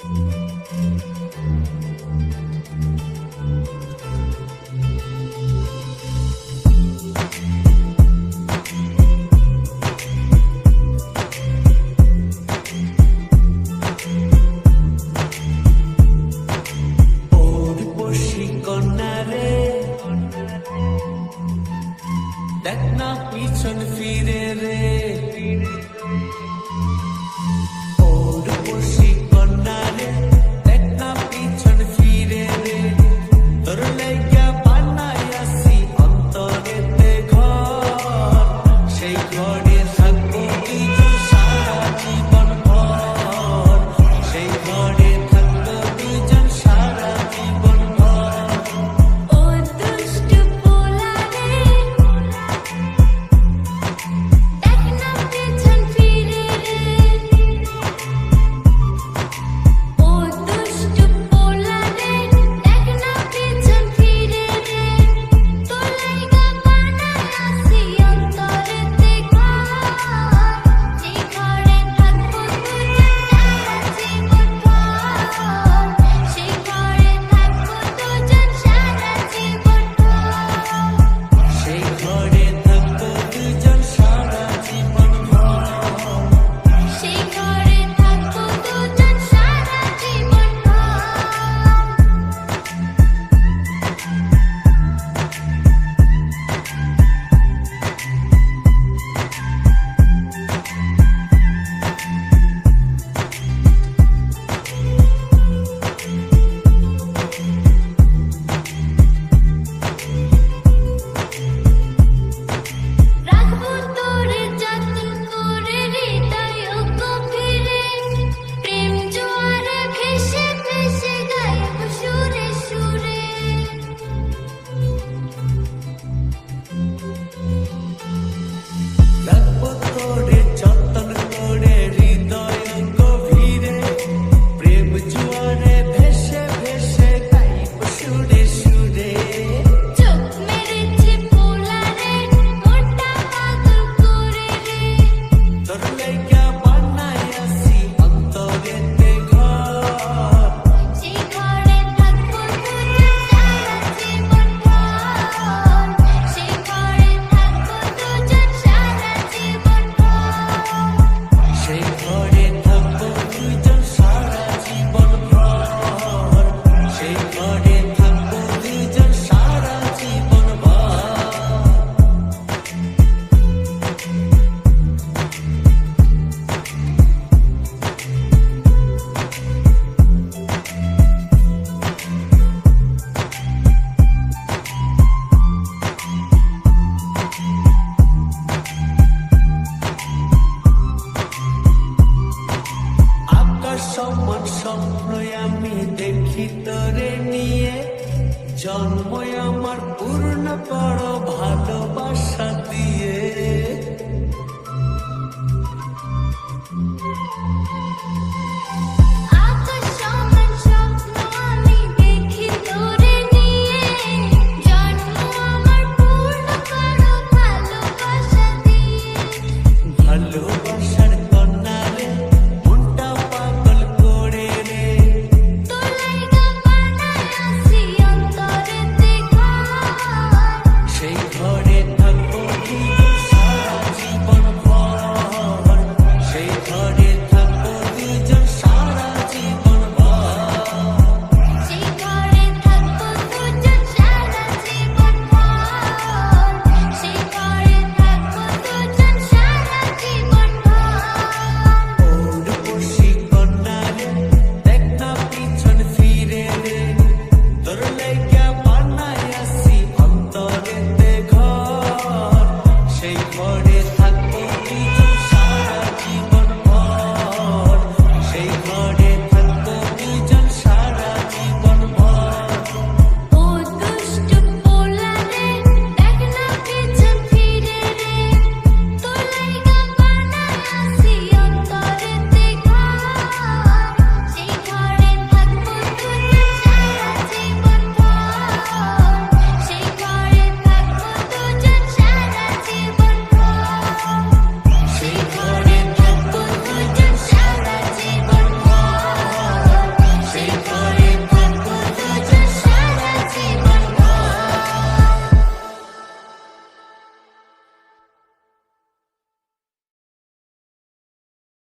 করো অসমান স্বপ্নই আমি দেখি তরে নিয়ে। জন্মই আমার পূর্ণ করো ভালোবাসা